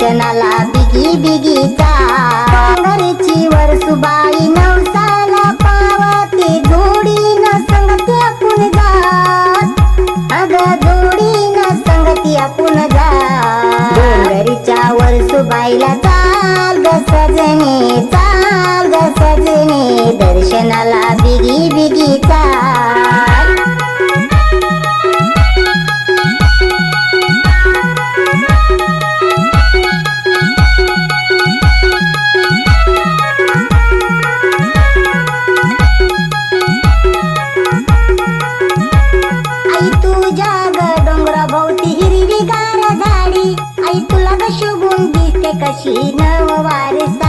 दर्शनाला बिगी बिगी घरची वरसुबाई नवसाला पावती जोडीन संगती आपण जात अग जोडीन संगती आपण जात डोंगरीच्या वरसुबाईला चाल ग सजने चाल ग सजने. दर्शनाला ग डोंगरा भोवती हिरवी गार झाडी. आई तुला ग शोभून दिसते कशी नव वारसा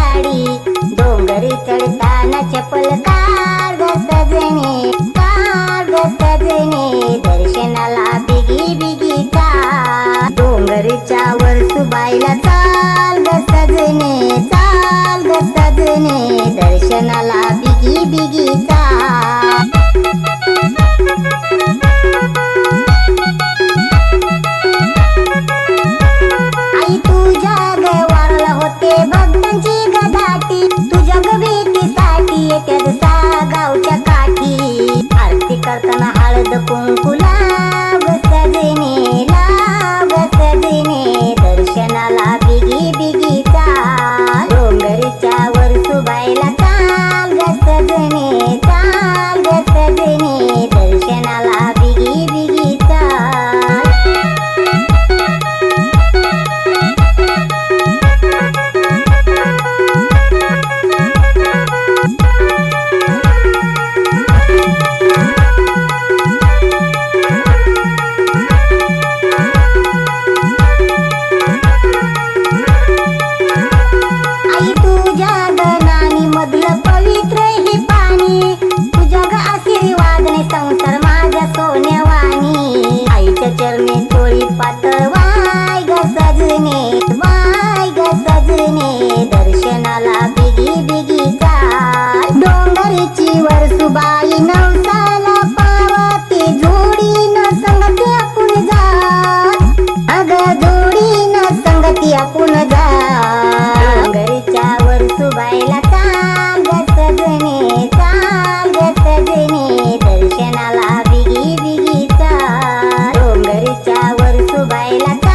baila.